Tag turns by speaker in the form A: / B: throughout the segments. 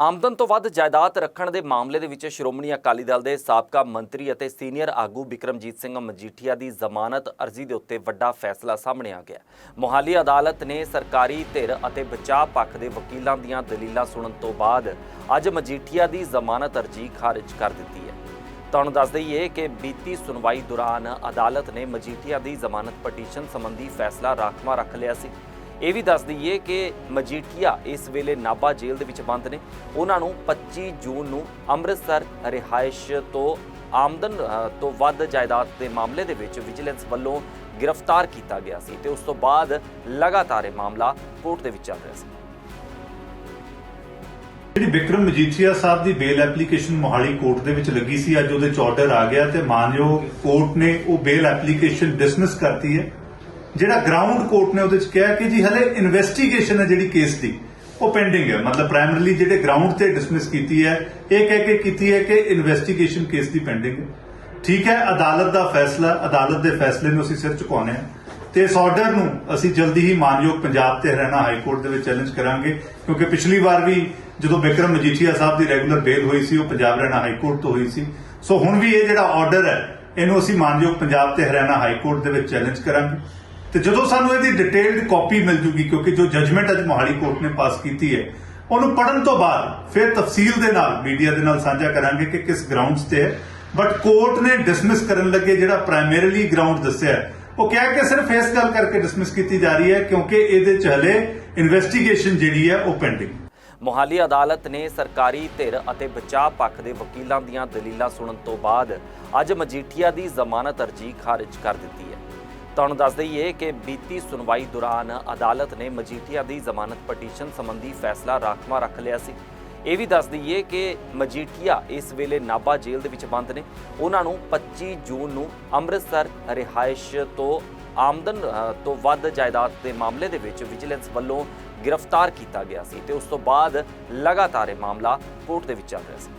A: ਆਮਦਨ ਤੋਂ ਵੱਧ ਜਾਇਦਾਦ ਰੱਖਣ ਦੇ ਮਾਮਲੇ ਦੇ ਵਿੱਚ ਸ਼੍ਰੋਮਣੀ ਅਕਾਲੀ ਦਲ ਦੇ ਸਾਬਕਾ ਮੰਤਰੀ ਅਤੇ ਸੀਨੀਅਰ ਆਗੂ ਬਿਕਰਮਜੀਤ ਸਿੰਘ ਮਜੀਠੀਆ ਦੀ ਜ਼ਮਾਨਤ ਅਰਜ਼ੀ ਦੇ ਉੱਤੇ ਵੱਡਾ ਫੈਸਲਾ ਸਾਹਮਣੇ ਆ ਗਿਆ। ਮੋਹਾਲੀ ਅਦਾਲਤ ਨੇ ਸਰਕਾਰੀ ਧਿਰ ਅਤੇ ਬਚਾਅ ਪੱਖ ਦੇ ਵਕੀਲਾਂ ਦੀਆਂ ਦਲੀਲਾਂ ਸੁਣਨ ਤੋਂ ਬਾਅਦ ਅੱਜ ਮਜੀਠੀਆ ਦੀ ਜ਼ਮਾਨਤ ਅਰਜ਼ੀ ਖਾਰਜ ਕਰ ਦਿੱਤੀ ਹੈ। ਤੁਹਾਨੂੰ ਦੱਸ ਦਈਏ ਕਿ ਬੀਤੀ ਸੁਣਵਾਈ ਦੌਰਾਨ ਅਦਾਲਤ ਨੇ ਮਜੀਠੀਆ ਦੀ ਜ਼ਮਾਨਤ ਪਟੀਸ਼ਨ ਸੰਬੰਧੀ ਫੈਸਲਾ ਰਾਖਵਾਂ ਰੱਖ ਲਿਆ ਸੀ। ਇਹ ਵੀ ਦੱਸ ਦਈਏ ਕਿ ਮਜੀਠੀਆ ਇਸ ਵੇਲੇ ਨਾਭਾ ਜੇਲ੍ਹ ਦੇ ਵਿੱਚ ਬੰਦ ਨੇ। ਉਹਨਾਂ ਨੂੰ 25 ਜੂਨ ਨੂੰ ਅੰਮ੍ਰਿਤਸਰ ਰਿਹਾਇਸ਼ ਤੋਂ ਆਮਦਨ ਤੋਂ ਵੱਧ ਜਾਇਦਾਦ ਦੇ ਮਾਮਲੇ ਦੇ ਵਿੱਚ ਵਿਜੀਲੈਂਸ ਵੱਲੋਂ ਗ੍ਰਿਫਤਾਰ ਕੀਤਾ ਗਿਆ ਸੀ ਤੇ ਉਸ ਤੋਂ ਬਾਅਦ ਲਗਾਤਾਰ ਇਹ ਮਾਮਲਾ ਕੋਰਟ ਦੇ ਵਿੱਚ ਚੱਲ ਰਿਹਾ ਸੀ।
B: ਜਿਹੜੀ ਵਿਕਰਮ ਮਜੀਠੀਆ ਸਾਹਿਬ ਦੀ ਬੇਲ ਐਪਲੀਕੇਸ਼ਨ ਮੋਹਾਲੀ ਕੋਰਟ ਦੇ ਵਿੱਚ ਲੱਗੀ ਸੀ, ਅੱਜ ਉਹਦੇ ਚ ਆਰਡਰ ਆ ਗਿਆ ਤੇ ਮਾਨਯੋਗ ਕੋਰਟ ਨੇ ਉਹ ਬੇਲ ਐਪਲੀਕੇਸ਼ਨ ਡਿਸਮਿਸ ਕਰਤੀ ਹੈ। ਜਿਹੜਾ ਗਰਾਊਂਡ ਕੋਰਟ ਨੇ ਉਹਦੇ ਚ ਕਿਹਾ ਕਿ ਜੀ ਹਲੇ ਇਨਵੈਸਟੀਗੇਸ਼ਨ ਹੈ ਜਿਹੜੀ ਕੇਸ ਦੀ, ਉਹ ਪੈਂਡਿੰਗ ਹੈ। ਮਤਲਬ ਪ੍ਰਾਇਮਰੀਲੀ ਜਿਹੜੇ ਗਰਾਊਂਡ ਤੇ ਡਿਸਮਿਸ ਕੀਤੀ ਹੈ, ਇਹ ਕਹਿ ਕੇ ਕੀਤੀ ਹੈ ਕਿ ਇਨਵੈਸਟੀਗੇਸ਼ਨ ਕੇਸ ਦੀ ਪੈਂਡਿੰਗ ਹੈ। ਠੀਕ ਹੈ, ਅਦਾਲਤ ਦਾ ਫੈਸਲਾ, ਅਦਾਲਤ ਦੇ ਫੈਸਲੇ ਨੂੰ ਅਸੀਂ ਸਿਰ ਝੁਕਾਉਂਦੇ ਹਾਂ ਤੇ ਇਸ ਆਰਡਰ ਨੂੰ ਅਸੀਂ ਜਲਦੀ ਹੀ ਮਾਨਯੋਗ ਪੰਜਾਬ ਤੇ ਹਰਿਆਣਾ ਹਾਈ ਕੋਰਟ ਦੇ ਵਿੱਚ ਚੈਲੰਜ ਕਰਾਂਗੇ, ਕਿਉਂਕਿ ਪਿਛਲੀ ਵਾਰ ਵੀ ਜਦੋਂ ਬਿਕਰਮ ਮਜੀਠੀਆ ਸਾਹਿਬ ਦੀ ਰੈਗੂਲਰ ਬੇਲ ਹੋਈ ਸੀ, ਉਹ ਪੰਜਾਬ ਹਰਿਆਣਾ ਹਾਈ ਕੋਰਟ ਤੋਂ ਹੋਈ ਸੀ। ਸੋ ਹੁਣ ਵੀ ਇਹ ਜਿਹੜਾ ਆਰਡਰ ਹੈ, ਇਹਨੂੰ ਅਸੀਂ ਮਾਨਯੋਗ ਪੰਜਾਬ ਤੇ ਹਰਿਆਣਾ ਹਾਈ ਕੋਰਟ ਦੇ ਵਿੱਚ ਚੈਲੰਜ ਕਰਾਂਗੇ। ਤੇ ਜਦੋਂ ਸਾਨੂੰ ਇਹਦੀ ਡਿਟੇਲਡ ਕਾਪੀ ਮਿਲ ਜੂਗੀ, ਕਿਉਂਕਿ ਜੋ ਜਜਮੈਂਟ ਅੱਜ ਮੋਹਾਲੀ ਕੋਰਟ ਨੇ ਪਾਸ ਕੀਤੀ ਹੈ, ਉਹਨੂੰ ਪੜਨ ਤੋਂ ਬਾਅਦ ਫਿਰ ਤਫਸੀਲ ਦੇ ਨਾਲ ਮੀਡੀਆ ਦੇ ਨਾਲ ਸਾਂਝਾ ਕਰਾਂਗੇ ਕਿ ਕਿਸ ਗਰਾਊਂਡਸ ਤੇ ਹੈ। ਬਟ ਕੋਰਟ ਨੇ ਡਿਸਮਿਸ ਕਰਨ ਲੱਗੇ ਜਿਹੜਾ ਪ੍ਰਾਇਮਰੀਲੀ ਗਰਾਊਂਡ ਦੱਸਿਆ ਉਹ ਕਿਹਾ ਕਿ ਸਿਰਫ ਇਸ ਗੱਲ ਕਰਕੇ ਡਿਸਮਿਸ ਕੀਤੀ ਜਾ ਰਹੀ ਹੈ, ਕਿਉਂਕਿ ਇਹਦੇ ਚ ਹਲੇ ਇਨਵੈਸਟੀਗੇਸ਼ਨ ਜਿਹੜੀ ਹੈ ਉਹ ਪੈਂਡਿੰਗ
A: ਮੋਹਾਲੀ ਅਦਾਲਤ ਨੇ ਸਰਕਾਰੀ ਧਿਰ ਅਤੇ ਬਚਾਅ ਪੱਖ ਦੇ ਵਕੀਲਾਂ ਦੀਆਂ ਦਲੀਲਾਂ ਸੁਣਨ ਤੋਂ ਬਾਅਦ ਅੱਜ ਮਜੀਠੀਆ ਦੀ ਜ਼ਮਾਨਤ ਅਰਜ਼ੀ ਖਾਰਜ ਕਰ ਦਿੱਤੀ ਹੈ। ਤੁਹਾਨੂੰ ਦੱਸ ਦਈਏ ਕਿ ਬੀਤੀ ਸੁਣਵਾਈ ਦੌਰਾਨ ਅਦਾਲਤ ਨੇ ਮਜੀਠੀਆ ਦੀ ਜ਼ਮਾਨਤ ਪਟੀਸ਼ਨ ਸੰਬੰਧੀ ਫੈਸਲਾ ਰਾਖਵਾਂ ਰੱਖ ਲਿਆ ਸੀ। ਇਹ ਵੀ ਦੱਸ ਦਈਏ ਕਿ ਮਜੀਠੀਆ ਇਸ ਵੇਲੇ ਨਾਭਾ ਜੇਲ੍ਹ ਦੇ ਵਿੱਚ ਬੰਦ ਨੇ। ਉਹਨਾਂ ਨੂੰ 25 ਜੂਨ ਨੂੰ ਅੰਮ੍ਰਿਤਸਰ ਰਿਹਾਇਸ਼ ਤੋਂ ਆਮਦਨ ਤੋਂ ਵੱਧ ਜਾਇਦਾਦ ਦੇ ਮਾਮਲੇ ਦੇ ਵਿੱਚ ਵਿਜੀਲੈਂਸ ਵੱਲੋਂ ਗ੍ਰਿਫਤਾਰ ਕੀਤਾ ਗਿਆ ਸੀ ਤੇ ਉਸ ਤੋਂ ਬਾਅਦ ਲਗਾਤਾਰ ਇਹ ਮਾਮਲਾ ਕੋਰਟ ਦੇ ਵਿੱਚ ਚੱਲ ਰਿਹਾ ਸੀ।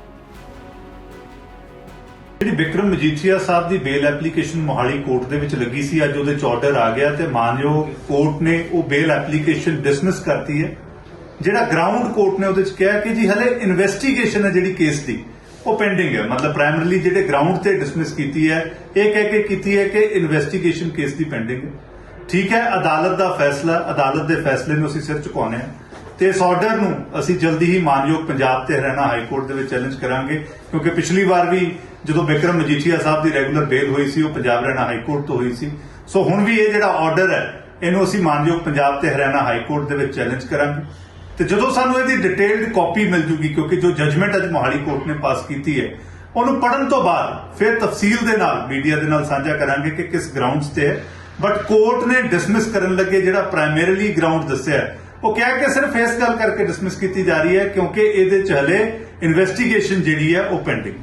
B: ਜਿਹੜੀ ਵਿਕਰਮ ਮਜੀਠੀਆ ਸਾਹਿਬ ਦੀ ਬੇਲ ਐਪਲੀਕੇਸ਼ਨ ਮੋਹਾਲੀ ਕੋਰਟ ਦੇ ਵਿੱਚ ਲੱਗੀ ਸੀ, ਅੱਜ ਉਹਦੇ ਚ ਆਰਡਰ ਆ ਗਿਆ ਤੇ ਮਾਨਯੋਗ ਕੋਰਟ ਨੇ ਉਹ ਬੇਲ ਐਪਲੀਕੇਸ਼ਨ ਡਿਸਮਿਸ ਕਰਤੀ ਹੈ। ਜਿਹੜਾ ਗਰਾਊਂਡ ਕੋਰਟ ਨੇ ਉਹਦੇ ਚ ਕਿਹਾ ਕਿ ਜੀ ਹਲੇ ਇਨਵੈਸਟੀਗੇਸ਼ਨ ਹੈ ਜਿਹੜੀ ਕੇਸ ਦੀ, ਉਹ ਪੈਂਡਿੰਗ ਹੈ। ਮਤਲਬ ਪ੍ਰਾਇਮਰੀਲੀ ਜਿਹੜੇ ਗਰਾਊਂਡ ਤੇ ਡਿਸਮਿਸ ਕੀਤੀ ਹੈ, ਇਹ ਕਹਿ ਕੇ ਕੀਤੀ ਹੈ ਕਿ ਇਨਵੈਸਟੀਗੇਸ਼ਨ ਕੇਸ ਦੀ ਪੈਂਡਿੰਗ ਹੈ। ਠੀਕ ਹੈ, ਅਦਾਲਤ ਦਾ ਫੈਸਲਾ, ਅਦਾਲਤ ਦੇ ਫੈਸਲੇ ਨੂੰ ਅਸੀਂ ਸਿਰ ਝੁਕਾਉਂਦੇ ਹਾਂ। ਤੇ ਇਸ ਆਰਡਰ ਨੂੰ ਅਸੀਂ ਜਲਦੀ ਹੀ ਮਾਨਯੋਗ ਪੰਜਾਬ ਤੇ ਹਰਿਆਣਾ ਹਾਈ ਕੋਰਟ ਦੇ ਵਿੱਚ ਚੈਲੰਜ ਕਰਾਂਗੇ, ਕਿਉਂਕਿ ਪਿਛਲੀ ਵਾਰ ਵੀ ਜਦੋਂ ਬਿਕਰਮ ਮਜੀਠੀਆ ਸਾਹਿਬ ਦੀ ਰੈਗੂਲਰ ਬੇਲ ਹੋਈ ਸੀ, ਉਹ ਪੰਜਾਬ ਹਰਿਆਣਾ ਹਾਈ ਕੋਰਟ ਤੋਂ ਹੋਈ ਸੀ। ਸੋ ਹੁਣ ਵੀ ਇਹ ਜਿਹੜਾ ਆਰਡਰ ਹੈ, ਇਹਨੂੰ ਅਸੀਂ ਮਾਨਯੋਗ ਪੰਜਾਬ ਤੇ ਹਰਿਆਣਾ ਹਾਈ ਕੋਰਟ ਦੇ ਵਿੱਚ ਚੈਲੰਜ ਕਰਾਂਗੇ। ਤੇ ਜਦੋਂ ਸਾਨੂੰ ਇਹਦੀ ਡਿਟੇਲਡ ਕਾਪੀ ਮਿਲ ਜੂਗੀ, ਕਿਉਂਕਿ ਜੋ ਜਜਮੈਂਟ ਅੱਜ ਮੋਹਾਲੀ ਕੋਰਟ ਨੇ ਪਾਸ ਕੀਤੀ ਹੈ, ਉਹਨੂੰ ਪੜਨ ਤੋਂ ਬਾਅਦ ਫਿਰ ਤਫਸੀਲ ਦੇ ਨਾਲ ਮੀਡੀਆ ਦੇ ਨਾਲ ਸਾਂਝਾ ਕਰਾਂਗੇ ਕਿ ਕਿਸ ਗਰਾਊਂਡਸ ਤੇ ਹੈ। ਬਟ ਕੋਰਟ ਨੇ ਡਿਸਮਿਸ ਕਰਨ ਲੱਗੇ ਜਿਹੜਾ ਪ੍ਰਾਇਮਰੀਲੀ ਗਰਾਊਂਡ ਦੱਸਿਆ ਉਹ ਕਿਹਾ ਕਿ ਸਿਰਫ ਇਸ ਗੱਲ ਕਰਕੇ ਡਿਸਮਿਸ ਕੀਤੀ ਜਾ ਰਹੀ ਹੈ ਕਿਉਂਕਿ ਇਹਦੇ ਚ ਹਲੇ ਇਨਵੈਸਟੀਗੇਸ਼ਨ ਜਿਹੜੀ ਹੈ ਉਹ ਪੈਂਡਿੰਗ